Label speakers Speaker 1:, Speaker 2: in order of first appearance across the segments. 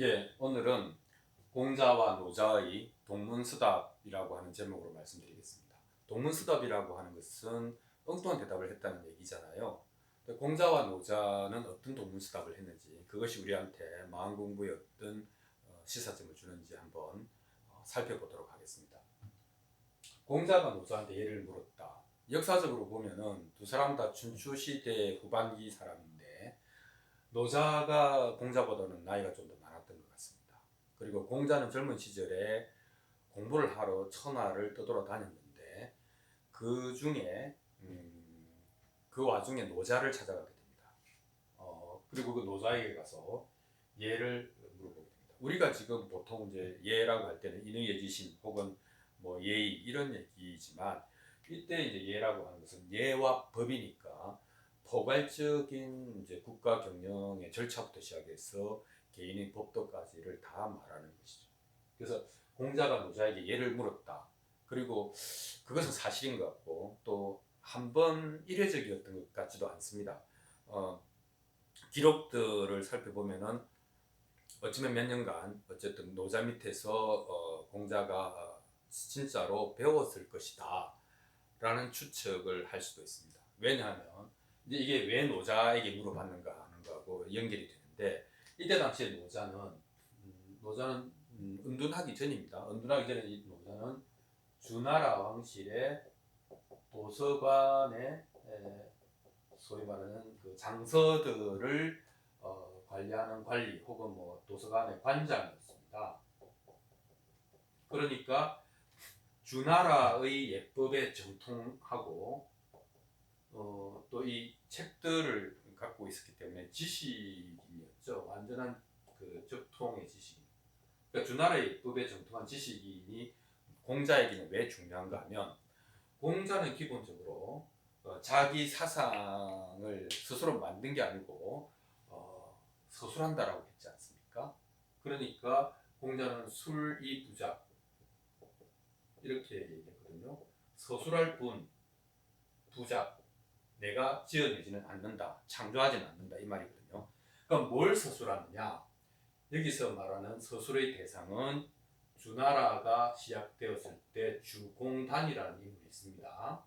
Speaker 1: 예, 오늘은 공자와 노자의 동문서답이라고 하는 제목으로 말씀드리겠습니다. 동문서답이라고 하는 것은 엉뚱한 대답을 했다는 얘기잖아요. 공자와 노자는 어떤 동문서답을 했는지 그것이 우리한테 마음 공부에 어떤 어, 시사점을 주는지 한번 어, 살펴보도록 하겠습니다. 공자가 노자한테 예를 물었다. 역사적으로 보면은 두 사람 다 춘추 시대 후반기 사람인데 노자가 공자보다는 나이가 좀 더. 그리고 공자는 젊은 시절에 공부를 하러 천하를 떠돌아 다녔는데 그 중에 음, 그 와중에 노자를 찾아가게 됩니다. 어, 그리고 그 노자에게 가서 예를 물어보게 됩니다. 우리가 지금 보통 이제 예라고 할 때는 인의 예지신 혹은 뭐 예의 이런 얘기지만 이때 이제 예라고 하는 것은 예와 법이니까 포괄적인 이제 국가 경영의 절차부터 시작해서 개인의 법도까지를 다 말하는 것이죠. 그래서 공자가 노자에게 예를 물었다. 그리고 그것은 사실인 것 같고 또 한 번 일회적이었던 것 같지도 않습니다. 어, 기록들을 살펴보면은 어쩌면 몇 년간 어쨌든 노자 밑에서 어, 공자가 진짜로 배웠을 것이다. 라는 추측을 할 수도 있습니다. 왜냐하면 이제 이게 왜 노자에게 물어봤는가 하는 거하고 연결이 되는데 이때 당시에 노자는 음, 노자는 음, 은둔하기 전입니다. 은둔하기 전에 이 노자는 주나라 왕실의 도서관의 에, 소위 말하는 그 장서들을 어, 관리하는 관리 혹은 뭐 도서관의 관장이었습니다. 그러니까 주나라의 예법에 정통하고 어, 또 이 책들을 갖고 있었기 때문에 지식인이 었죠. 완전한 그 적통의 지식. 그러니까 주나라의 예법에 정통한 지식인이 공자에게는 왜 중요한가 하면 공자는 기본적으로 어, 자기 사상을 스스로 만든 게 아니고 어, 서술한다라고 했지 않습니까? 그러니까 공자는 술이 부자 이렇게 얘기했거든요. 서술할 뿐 부작 내가 지어내지는 않는다, 창조하지는 않는다 이 말이거든요. 그럼 뭘 서술하느냐? 여기서 말하는 서술의 대상은 주나라가 시작되었을 때 주공단이라는 인물이 있습니다.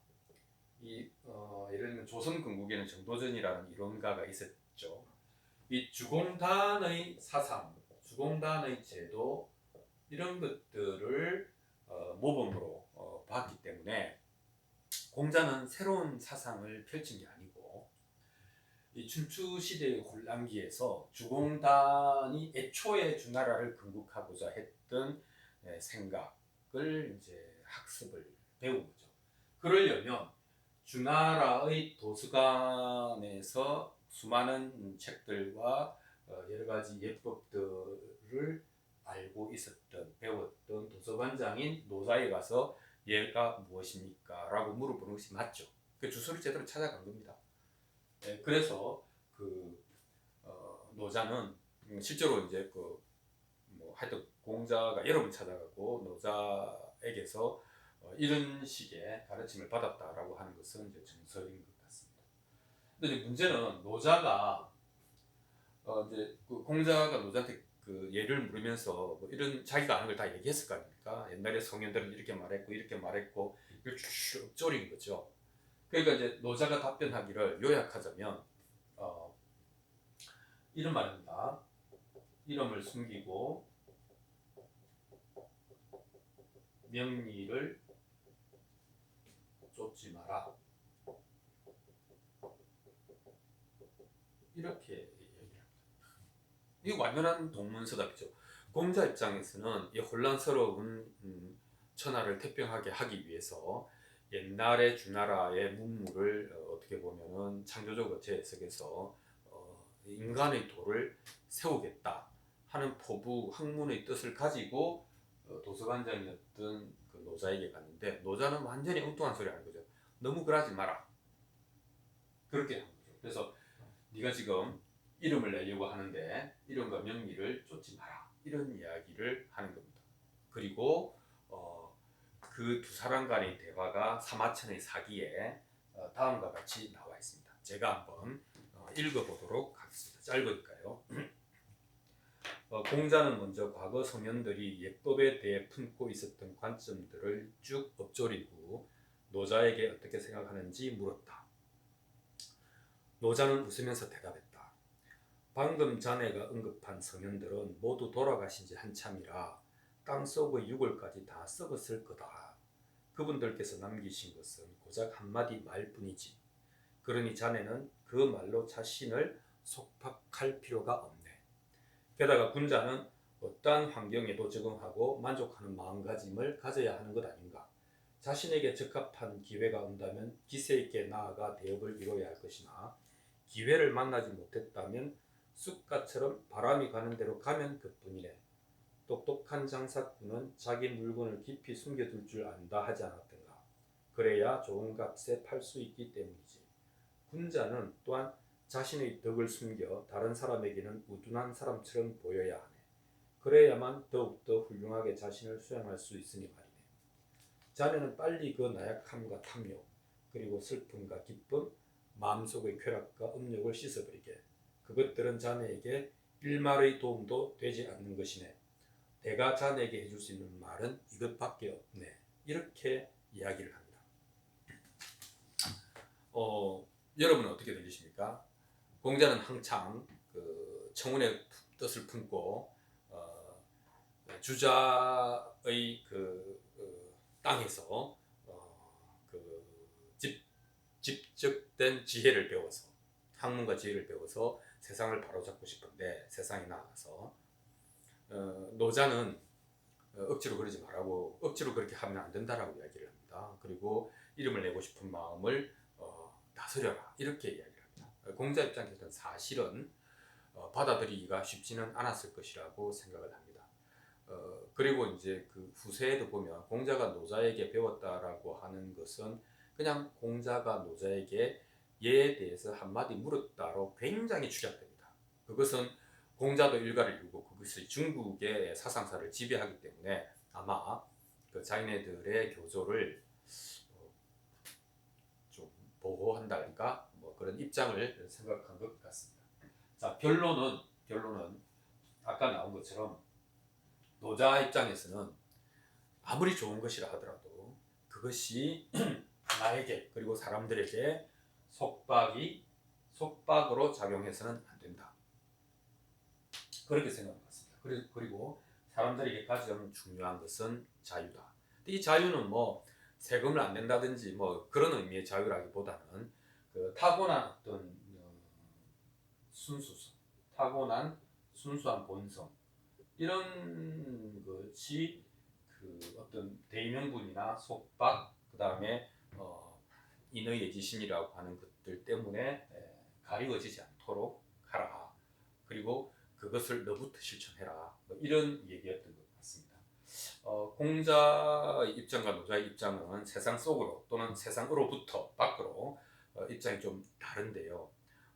Speaker 1: 이 어, 예를 들면 조선 건국에는 정도전이라는 이론가가 있었죠. 이 주공단의 사상, 주공단의 제도 이런 것들을 어, 모범으로 어, 봤기 때문에 공자는 새로운 사상을 펼친 게 아니고 이 춘추 시대의 혼란기에서 주공단이 애초에 주나라를 건국하고자 했던 예, 생각을 이제 학습을 배운 거죠. 그러려면 주나라의 도서관에서 수많은 책들과 어, 여러 가지 예법들을 알고 있었던 배웠던 도서관장인 노사에 가서 얘가 무엇입니까? 라고 물어보는 것이 맞죠. 그 주소를 제대로 찾아간 겁니다. 예, 그래서 그 어, 노자는 음, 실제로 이제 그 뭐 하여튼 공자가 여러 번 찾아가고 노자에게서 어, 이런 식의 가르침을 받았다라고 하는 것은 이제 정설인 것 같습니다. 근데 이제 문제는 노자가 어 이제 그 공자가 노자한테 그 예를 물으면서 뭐 이런 자기가 아는 걸 다 얘기했을 거 아닙니까? 옛날에 성현들은 이렇게 말했고 이렇게 말했고 이걸 쭉 쪼린 거죠. 그러니까 이제 노자가 답변하기를 요약하자면 어, 이런 말입니다. 이름을 숨기고 명리를 쫓지 마라. 이렇게 얘기합니다. 이게 완전한 동문서답이죠. 공자 입장에서는 이 혼란스러운 음, 천하를 태평하게 하기 위해서 옛날의 주나라의 문물을 어, 떻게 보면은 창조적 어체 속에서 어, 인간의 도를 세우겠다 하는 포부 학문의 뜻을 가지고 어, 도서관장이었던 그 노자에게 갔는데 노자는 완전히 엉뚱한 소리 하는 거죠. 너무 그러지 마라. 그렇게 한 거죠. 그래서 네가 지금 이름을 내려고 하는데 이름과 명리를 쫓지 마라 이런 이야기를 하는 겁니다. 그리고 어, 그 두 사람 간의 대화가 사마천의 사기에 어, 다음과 같이 나와 있습니다. 제가 한번 어, 읽어보도록 하겠습니다. 짧으니까요. 어, 공자는 먼저 과거 성현들이 예법에 대해 품고 있었던 관점들을 쭉 엎조리고 노자에게 어떻게 생각하는지 물었다. 노자는 웃으면서 대답했다. 방금 자네가 언급한 성현들은 모두 돌아가신 지 한참이라 땅속의 유골까지 다 썩었을 거다. 그분들께서 남기신 것은 고작 한마디 말뿐이지. 그러니 자네는 그 말로 자신을 속박할 필요가 없네. 게다가 군자는 어떠한 환경에도 적응하고 만족하는 마음가짐을 가져야 하는 것 아닌가. 자신에게 적합한 기회가 온다면 기세 있게 나아가 대업을 이뤄야 할 것이나 기회를 만나지 못했다면 쑥갓처럼 바람이 가는 대로 가면 그뿐이네. 똑똑한 장사꾼은 자기 물건을 깊이 숨겨둘 줄 안다 하지 않았던가. 그래야 좋은 값에 팔 수 있기 때문이지. 군자는 또한 자신의 덕을 숨겨 다른 사람에게는 우둔한 사람처럼 보여야 하네. 그래야만 더욱더 훌륭하게 자신을 수행할 수 있으니 말이네. 자네는 빨리 그 나약함과 탐욕, 그리고 슬픔과 기쁨, 마음속의 쾌락과 음욕을 씻어버리게. 그것들은 자네에게 일말의 도움도 되지 않는 것이네. 내가 자네에게 해줄 수 있는 말은 이것밖에 없네. 이렇게 이야기를 합니다. 어, 여러분은 어떻게 들리십니까? 공자는 한창 그 청운의 뜻을 품고 어, 주자의 그, 그 땅에서 어, 그 집, 집적된 지혜를 배워서 학문과 지혜를 배워서 세상을 바로잡고 싶은데 세상에 나가서 어, 노자는 어, 억지로 그러지 말라고 억지로 그렇게 하면 안 된다라고 이야기를 합니다. 그리고 이름을 내고 싶은 마음을 어, 다스려라 이렇게 이야기를 합니다. 어, 공자 입장에서는 사실은 어, 받아들이기가 쉽지는 않았을 것이라고 생각을 합니다. 어, 그리고 이제 그 후세에도 보면 공자가 노자에게 배웠다라고 하는 것은 그냥 공자가 노자에게 예에 대해서 한마디 물었다로 굉장히 축약됩니다. 그것은 공자도 일가를 이루고 그것이 중국의 사상사를 지배하기 때문에 아마 그 자기네들의 교조를 어, 좀 보호한달까 뭐 그런 입장을 생각한 것 같습니다. 자 결론은 결론은 아까 나온 것처럼 노자 입장에서는 아무리 좋은 것이라 하더라도 그것이 나에게 그리고 사람들에게 속박이 속박으로 작용해서는. 그렇게 생각한 것 같습니다. 그리- 그리고 사람들에게 가장 중요한 것은 자유다. 이 자유는 뭐 세금을 안 낸다든지 뭐 그런 의미의 자유라기보다는 그 타고난 어떤 어, 순수성, 타고난 순수한 본성 이런 것이 그 어떤 대의명분이나 속박 그 다음에 어, 인의 예지심이라고 하는 것들 때문에 에, 가리워지지 않도록 하라. 그리고 그것을 너부터 실천해라. 뭐 이런 얘기였던 것 같습니다. 어, 공자 입장과 노자의 입장은 세상 속으로 또는 세상으로부터 밖으로 어, 입장이 좀 다른데요.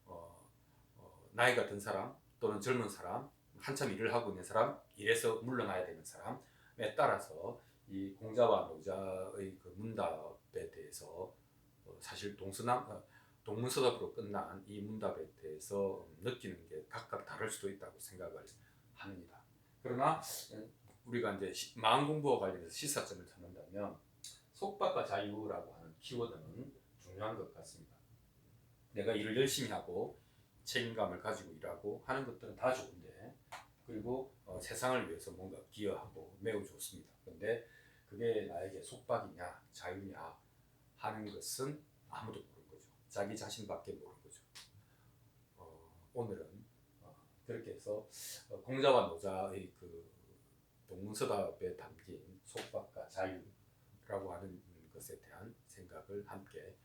Speaker 1: 어, 어, 나이가 든 사람 또는 젊은 사람, 한참 일을 하고 있는 사람, 일에서 물러나야 되는 사람에 따라서 이 공자와 노자의 그 문답에 대해서 어, 사실 동서남 어, 동문서답으로 끝난 이 문답에 대해서 느끼는 게 각각 다를 수도 있다고 생각을 합니다. 그러나 어, 우리가 이제 시- 마음 공부와 관련해서 시사점을 찾는다면 속박과 자유라고 하는 키워드는 중요한 것 같습니다. 내가 일을 열심히 하고 책임감을 가지고 일하고 하는 것들은 다 좋은데 그리고 어, 세상을 위해서 뭔가 기여하고 매우 좋습니다. 그런데 그게 나에게 속박이냐 자유냐 하는 것은 아무도. 자기 자신밖에 모르는 거죠. 어, 오늘은 어, 그렇게 해서 어, 공자와 노자의 그 동문서답에 담긴 속박과 자유라고 하는 것에 대한 생각을 함께